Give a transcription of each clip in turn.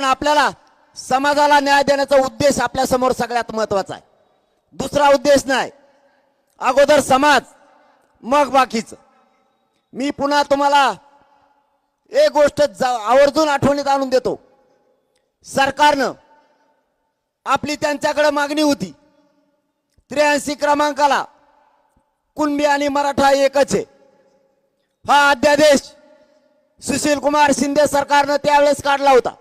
कारण आपल्याला समाजाला न्याय देण्याचा उद्देश आपल्यासमोर सगळ्यात महत्त्वाचा आहे. दुसरा उद्देश नाही. अगोदर समाज मग बाकीच. मी पुन्हा तुम्हाला एक गोष्ट आवर्जून आठवणीत आणून देतो. सरकारनं आपली त्यांच्याकडे मागणी होती. त्र्याऐंशी क्रमांकाला कुणबी आणि मराठा एकच आहे. हा अध्यादेश सुशील कुमार शिंदे सरकारनं त्यावेळेस काढला होता.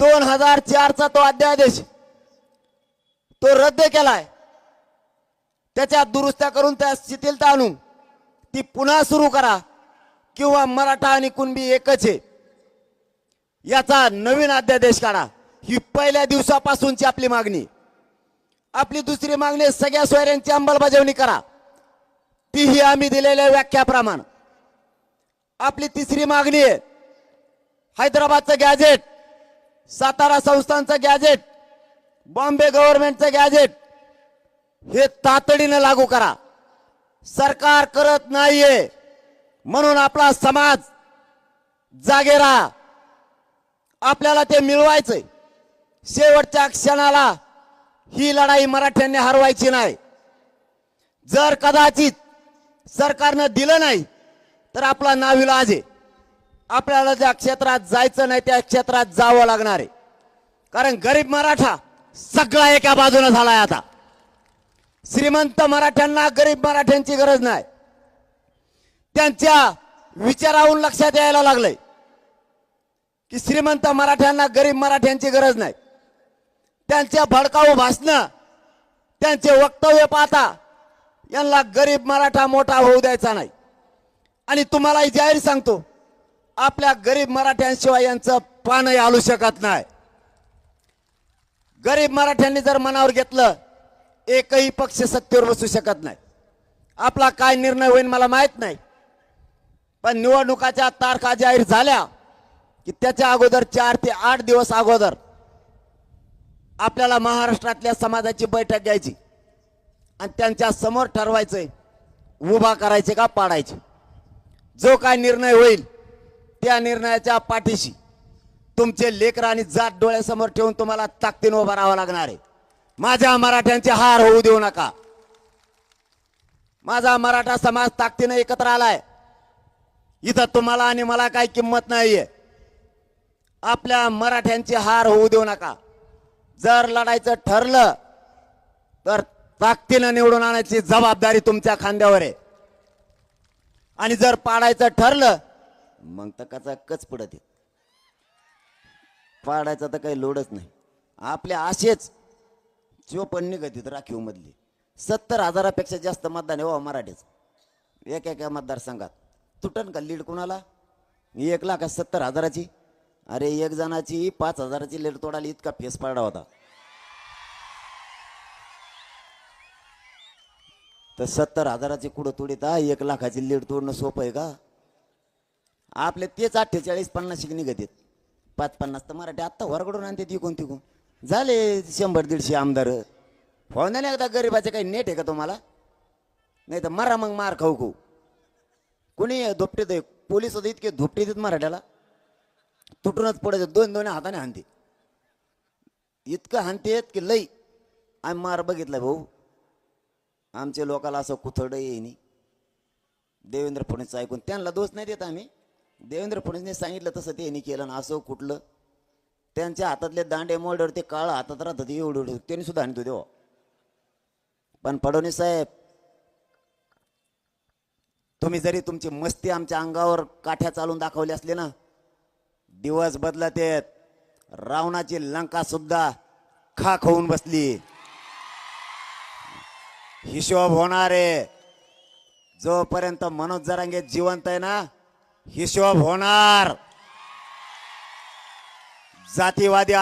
दोन हजार चारचा तो अध्यादेश तो रद्द केलाय. त्याच्यात दुरुस्त्या करून त्या शिथिलता आणून ती पुन्हा सुरू करा किंवा मराठा आणि कुणबी एकच आहे. याचा नवीन अध्यादेश काढा. ही पहिल्या दिवसापासूनची आपली मागणी. आपली दुसरी मागणी सगळ्या सोयऱ्यांची अंमलबजावणी करा. तीही आम्ही दिलेल्या व्याख्याप्रमाणे. आपली तिसरी मागणी आहे हैदराबादचं गॅजेट सातारा संस्थांचं गॅजेट बॉम्बे गव्हर्नमेंटचं गॅजेट हे तातडीनं लागू करा. सरकार करत नाहीये म्हणून आपला समाज जागेरा. आपल्याला ते मिळवायचंय. शेवटच्या क्षणाला ही लढाई मराठ्यांनी हरवायची नाही. जर कदाचित सरकारनं दिलं नाही तर आपला नाविलाज आहे. आपल्याला ज्या क्षेत्रात जायचं नाही त्या क्षेत्रात जावं लागणार आहे. कारण गरीब मराठा सगळा एका बाजूने झालाय आता. श्रीमंत मराठ्यांना गरीब मराठ्यांची गरज नाही. त्यांच्या विचारावरून लक्षात यायला लागलंय की श्रीमंत मराठ्यांना गरीब मराठ्यांची गरज नाही. त्यांच्या भडकाऊ भाषणं त्यांचे वक्तव्य पाहता यांना गरीब मराठा मोठा होऊ द्यायचा नाही. आणि तुम्हालाही जाहीर सांगतो आपल्या गरीब मराठ्यांशिवाय यांचं पानही आलू शकत नाही. गरीब मराठ्यांनी जर मनावर घेतलं एकही पक्ष सत्तेवर बसू शकत नाही. आपला काय निर्णय होईल मला माहीत नाही. पण निवडणुकाच्या तारखा जाहीर झाल्या की त्याच्या अगोदर चार ते आठ दिवस अगोदर आपल्याला महाराष्ट्रातल्या समाजाची बैठक घ्यायची आणि त्यांच्यासमोर ठरवायचंय उभा करायचे का पाडायचे. जो काय निर्णय होईल त्या निर्णयाच्या पाठीशी तुमचे लेकर आणि जात डोळ्यासमोर ठेवून तुम्हाला ताकदीनं उभा राहावं लागणार आहे. माझ्या मराठ्यांचे हार होऊ देऊ नका. माझा मराठा समाज ताकदीनं एकत्र आलाय. इथं तुम्हाला आणि मला काही किंमत नाहीये. आपल्या मराठ्यांचे हार होऊ देऊ नका. जर लढायचं ठरलं तर ताकदीनं निवडून आणायची जबाबदारी तुमच्या खांद्यावर आहे. आणि जर पाडायचं ठरलं मग तर कचा कच पडत आहे. पाडायचा तर काही लोडच नाही. आपले असेच चोपण निघत राखीव मधली सत्तर हजारापेक्षा जास्त मतदान आहे हो मराठीच. एक एका मतदारसंघात. तुटन का लीड कुणाला? एक लाख सत्तर हजाराची. अरे एक जणाची पाच हजाराची लीड तोडाली इतका फेस पाडा होता. तर सत्तर हजाराची कुठं तोडीत एक लाखाची लीड तोडणं सोपं आहे का? आपले तेच अठ्ठेचाळीस पन्नास निघत आहेत. पाच पन्नास तर मराठी आत्ता वरकडून आणते तिकून तिकून झाले शंभर दीडशे आमदार. हो नाही एकदा गरीबाचे काही नेट आहे का तुम्हाला? नाही तर मारा मग मार खाऊ खाऊ. कोणी धोपटे आहे? पोलीस होते इतके धोपटे देत मराठ्याला. तुटूनच पडायचं. दोन दोन हाताने हानते इतकं हानतेत की लई. आम्ही मार बघितलाय भाऊ. आमच्या लोकाला असं कुथडं येईनी. देवेंद्र फडणवीस ऐकून त्यांना दोष नाही देत आम्ही. देवेंद्र फडणवीसने सांगितलं तसं ते त्यांनी केलं ना असं कुठलं? त्यांच्या हातातले दांडे मोडवर ते काळ हातात राहतात एवढं एवढं त्यांनी सुद्धा आणतो देवा. पण फडणवीस साहेब तुम्ही जरी तुमची मस्ती आमच्या अंगावर काठ्या चालून दाखवली असले ना दिवस बदलत आहेत रावणाची लंका सुद्धा खाक होऊन बसली. हिशोब होणार. आहे जोपर्यंत मनोज जरांगे जिवंत आहे ना हिशोब होणार. जातीवादी